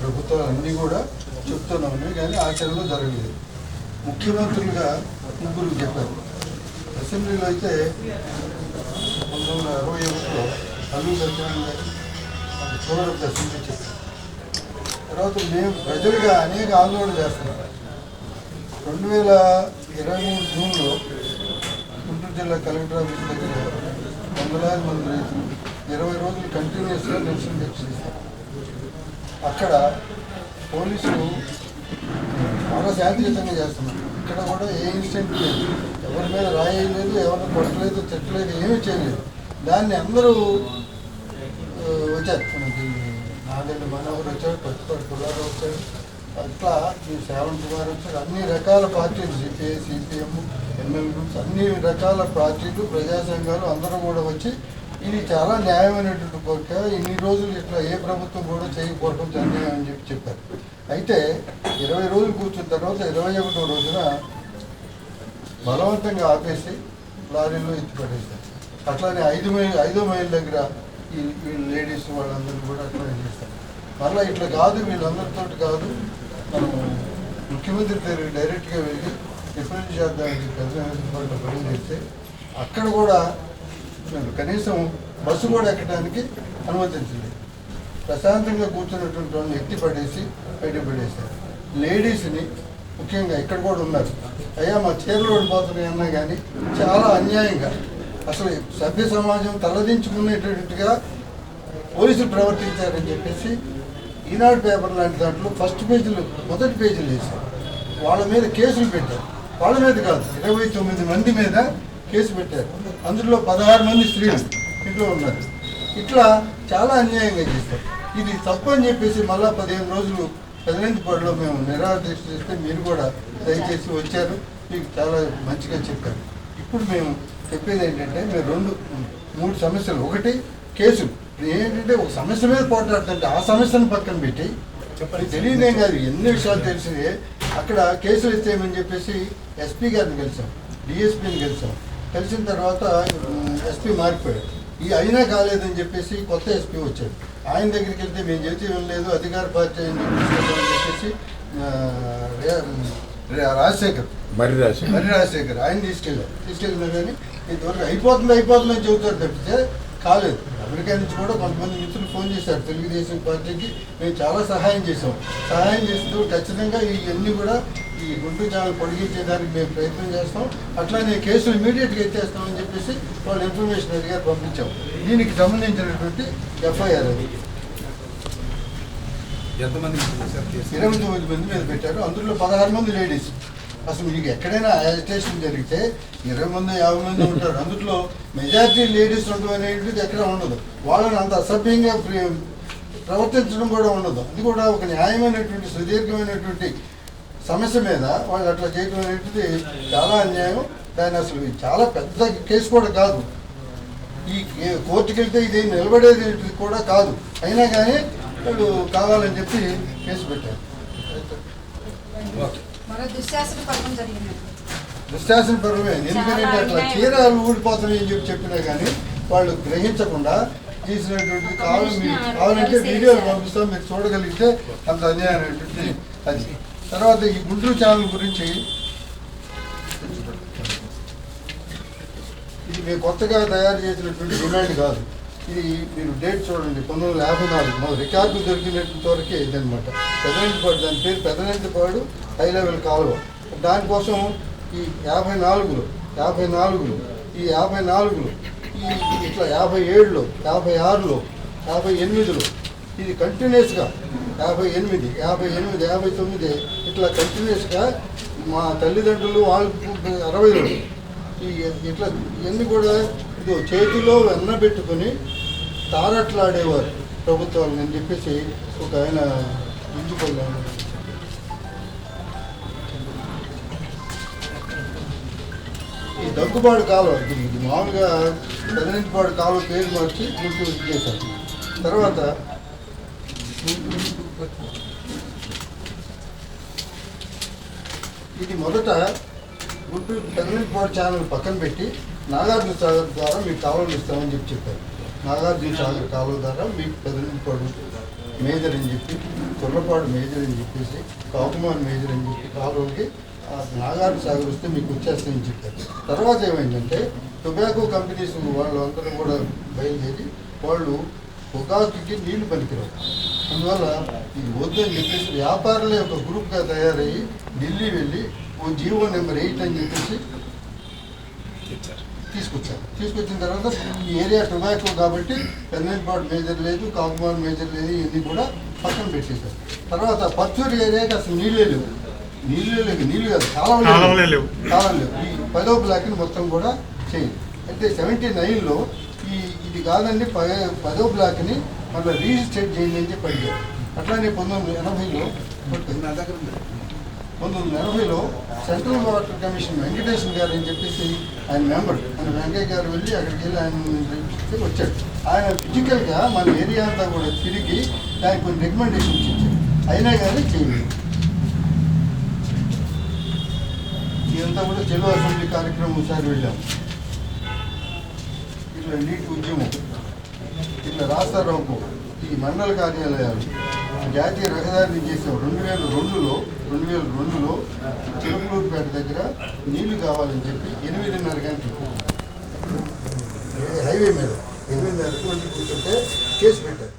ప్రభుత్వాలు అన్నీ కూడా చెప్తూనే ఉన్నాయి కానీ ఆచరణలో జరగలేదు. ముఖ్యమంత్రులుగా ముగ్గురు చెప్పారు. అసెంబ్లీలో అయితే పంతొమ్మిది వందల అరవై ఒకటిలో అల్లు సత్యనారాయణ గారు మాకు చెప్పారు తర్వాత మేము ప్రజలుగా అనేక ఆందోళన చేస్తున్నాం. రెండు వేల ఇరవై మూడు జూన్లో గుంటూరు జిల్లా కలెక్టర్ ఆఫీస్ దగ్గర వందలాది మంది రైతులు ఇరవై రోజులు కంటిన్యూస్గా నిరసన దీక్ష చేశారు అక్కడ పోలీసులు చాలా శాంతియుతంగా చేస్తున్నారు. ఇక్కడ కూడా ఏ ఇన్సిడెంట్ లేదు. ఎవరి మీద రాయలేదు ఎవరిని కొట్టలేదు తిట్టలేదు ఏమీ చేయలేదు. దాన్ని అందరూ వచ్చారు. మనకి నాగండి మనోహర్ వచ్చాడు పచ్చిపాటి పుల్లారావు వచ్చాడు. అట్లా ఈ సేవంత్ గారు వచ్చాడు. అన్ని రకాల పార్టీలు సిపిఐ సిపిఎం ఎన్ఎల్ గ్రూప్స్ అన్ని రకాల పార్టీలు ప్రజా సంఘాలు అందరూ కూడా వచ్చి ఇది చాలా న్యాయమైనటువంటి కోరిక ఇన్ని రోజులు ఇట్లా ఏ ప్రభుత్వం కూడా చేయకపోవడం జరిగింది అని చెప్పి చెప్పారు. అయితే ఇరవై రోజులు కూర్చున్న తర్వాత ఇరవై ఒకటో రోజున బలవంతంగా ఆపేసి లారీలో ఎత్తిపడేశారు అట్లానే ఐదు మైల్ ఐదో మైల్ దగ్గర ఈ వీళ్ళు లేడీస్ వాళ్ళందరూ కూడా అట్లా చేస్తారు. మళ్ళీ ఇట్లా కాదు వీళ్ళందరితో కాదు మనం ముఖ్యమంత్రి పేరు డైరెక్ట్గా వెళ్ళి డిఫరెన్స్ చేద్దామని పెద్ద పని చేస్తే అక్కడ కూడా కూర్చున్నారు కనీసం బస్సు కూడా ఎక్కడానికి అనుమతించలేదు. ప్రశాంతంగా కూర్చున్నటువంటి వాళ్ళని ఎత్తి పడేసి బయట పడేశారు. లేడీస్ని ముఖ్యంగా ఇక్కడ కూడా ఉన్నారు. అయ్యా మా చీరలు ఓడిపోతున్నాయి అన్నా కానీ చాలా అన్యాయంగా. అసలు సభ్య సమాజం తలదించుకునేటట్టుగా పోలీసులు ప్రవర్తించారని చెప్పేసి ఈనాడు పేపర్ లాంటి దాంట్లో ఫస్ట్ పేజీలు మొదటి పేజీలు వేశారు. వాళ్ళ మీద కేసులు పెట్టారు. వాళ్ళ మీద కాదు ఇరవై తొమ్మిది మంది మీద కేసు పెట్టారు. అందులో పదహారు మంది స్త్రీలు ఇంట్లో ఉన్నారు. ఇట్లా చాలా అన్యాయంగా చేశారు. ఇది తప్పు అని చెప్పేసి మళ్ళా పదిహేను రోజులు పదినంతిపాడులో మేము నిరాదీక్ష చేస్తే మీరు కూడా దయచేసి వచ్చారు. మీకు చాలా మంచిగా చెప్పారు. ఇప్పుడు మేము చెప్పేది ఏంటంటే మీరు రెండు మూడు సమస్యలు. ఒకటి కేసు. ఏంటంటే ఒక సమస్య మీద పోట్లాడుతుంటే ఆ సమస్యను పక్కన పెట్టి చెప్పండి. తెలియదేం కాదు ఎన్ని విషయాలు తెలిసినే అక్కడ కేసులు ఇచ్చేయమని చెప్పేసి ఎస్పీ గారిని కలిసాం డిఎస్పీని కలిసాం. కలిసిన తర్వాత ఎస్పీ మారిపోయాడు. ఈ అయినా కాలేదని చెప్పేసి కొత్త ఎస్పీ వచ్చాడు. ఆయన దగ్గరికి వెళ్తే మేము ఏం లేదు అధికార పార్టీ అని చెప్పేసి రాజశేఖర్. మరి రాసి మరి రాజశేఖర్. ఆయన తీసుకెళ్ళారు. తీసుకెళ్ళినా కానీ ఇంతవరకు అయిపోతుంది అయిపోతుంది అని చెబుతారు తప్పితే కాలేదు. అమెరికా నుంచి కూడా కొంతమంది మిత్రులు ఫోన్ చేశారు. తెలుగుదేశం పార్టీకి మేము చాలా సహాయం చేసాం సహాయం చేస్తూ ఖచ్చితంగా ఇవన్నీ కూడా ఈ గుంటూరు ఛానల్ పొడిగించేదానికి మేము ప్రయత్నం చేస్తాం. అట్లానే కేసులు ఇమీడియట్గా ఎత్తేస్తామని చెప్పేసి వాళ్ళు ఇన్ఫర్మేషన్ అడిగారు పంపించాం. దీనికి సంబంధించినటువంటి ఎఫ్ఐఆర్ అది. ఇరవై తొమ్మిది మంది మీద పెట్టారు. అందులో పదహారు మంది లేడీస్. అసలు మీకు ఎక్కడైనా అజిటేషన్ జరిగితే ఇరవై మంది యాభై మంది ఉంటారు. అందులో మెజారిటీ లేడీస్ ఉండడం అనేది ఎక్కడ ఉండదు. వాళ్ళని అంత అసభ్యంగా ప్రవర్తించడం కూడా ఉండదు. అది కూడా ఒక న్యాయమైనటువంటి సుదీర్ఘమైనటువంటి సమస్య మీద వాళ్ళు అట్లా చేయడం అనేటిది చాలా అన్యాయం. దాని అసలు చాలా పెద్ద కేసు కూడా కాదు. ఈ కోర్టుకి వెళ్తే ఇది నిలబడేది కూడా కాదు. అయినా కానీ వాళ్ళు కావాలని చెప్పి కేసు పెట్టారు. ఓకే. మరో దుశ్శాసన పర్వం జరిగింది. దుశ్శాసన పరమే ఎందుకంటే అట్లా. చీరాలు ఊడిపోతున్నాయి అని చెప్పి చెప్పినా కానీ వాళ్ళు గ్రహించకుండా తీసినటువంటి కావాలి మీరు కావాలంటే వీడియోలు పంపిస్తాం మీరు చూడగలిగితే అంత అన్యాయమైనటువంటి అది. తర్వాత ఈ గుంటూరు ఛానల్ గురించి ఇది మేము కొత్తగా తయారు చేసినటువంటి డిమాండ్ కాదు. ఇది మీరు డేట్ చూడండి పంతొమ్మిది వందల యాభై నాలుగు. మా రికార్డు దొరికినటువంటి వరకే ఇదనమాట పెదనంతిపాడు దాని పేరు పెదనంతిపాడు హై లెవెల్ కాలువ. దానికోసం ఈ యాభై నాలుగులో యాభై నాలుగులు ఈ యాభై నాలుగులో ఈ ఇట్లా యాభై ఏడులో యాభై ఆరులో యాభై ఎనిమిదిలో ఇది కంటిన్యూస్గా యాభై ఎనిమిది యాభై ఎనిమిది యాభై తొమ్మిది ఇట్లా కంటిన్యూస్గా మా తల్లిదండ్రులు వాళ్ళు అరవైలో ఈ ఇట్లా ఇవన్నీ కూడా ఇది చేతిలో వెన్న పెట్టుకుని తారట్లాడేవారు ప్రభుత్వాలు అని చెప్పేసి ఒక ఆయన ఇంచుకోలేము దగ్గుబాటు కాలువ ఇది. ఇది మామూలుగా పెదనంటిపాడు కాలువ పేరు మార్చి గుంటూరు చేశారు. తర్వాత ఇది మొదట గుంటూరు పెదనంటిపాడు ఛానల్ పక్కన పెట్టి నాగార్జున సాగర్ ద్వారా మీకు కాలువలు ఇస్తామని చెప్పి చెప్పారు. నాగార్జున సాగర్ కాలువ ద్వారా మీకు పెదనంటిపాడు మేజర్ అని చెప్పి తుర్లపాడు మేజర్ అని చెప్పేసి కాకుమాన్ మేజర్ అని చెప్పి కాలువకి ఆ నాగార్జు సాగర్ వస్తే మీకు వచ్చేస్తాయని చెప్పారు. తర్వాత ఏమైందంటే టొబాకో కంపెనీస్ వాళ్ళందరూ కూడా బయలుదేరి వాళ్ళు పొగాకుకి నీళ్ళు పనికిరావు. అందువల్ల ఇది వద్దని చెప్పేసి వ్యాపారులే ఒక గ్రూప్గా తయారయ్యి ఢిల్లీ వెళ్ళి ఓ జీవో నెంబర్ ఎయిట్ అని చెప్పేసి తీసుకొచ్చారు. తీసుకొచ్చిన తర్వాత ఈ ఏరియా టొబాకో కాబట్టి పెన్నెల్పాడు మేజర్ లేదు కాకుమార్ మేజర్ లేదు ఇవన్నీ కూడా పక్కన పెట్టేశారు. తర్వాత పచ్చూరు ఏరియాకి అసలు నీళ్ళే లేవు. నీళ్ళే లేవు నీళ్ళు కాదు లేవు. కాలం లేవు. ఈ పదో బ్లాక్ని మొత్తం కూడా చేయండి. అయితే సెవెంటీ నైన్లో ఈ ఇది కాదండి ప పదో బ్లాక్ని మళ్ళీ రిజిస్టర్ చేయండి అని చెప్పి అడిగారు. అట్లానే పంతొమ్మిది ఎనభైలో నా దగ్గర ఉంది. పంతొమ్మిది వందల ఎనభైలో సెంట్రల్ వాటర్ కమిషన్ వెంకటేశ్వర గారు అని చెప్పేసి ఆయన మెంబర్ ఆయన వెంకయ్య గారు వెళ్ళి అక్కడికి వెళ్ళి ఆయన వచ్చాడు. ఆయన ఫిజికల్గా మన ఏరియా అంతా కూడా తిరిగి దానికి కొన్ని రికమెండేషన్స్ ఇచ్చారు. అయినా కానీ చేయలేదు ఇదంతా కూడా తెలుగు అసెంబ్లీ కార్యక్రమం ఒకసారి వెళ్ళాం. ఇట్లా నీటి ఉద్యమం. ఇట్లా రాస్తారోకు ఈ మండల కార్యాలయాలు జాతీయ రహదారిని చేసాం. రెండు వేల రెండులో రెండు వేల రెండులో చిలుకలూరుపేట దగ్గర నీళ్ళు కావాలని చెప్పి ఎనిమిదిన్నర గంటలు. హైవే మీద. ఎనిమిదిన్నరకు వచ్చి కూర్చుంటే కేసు పెట్టారు.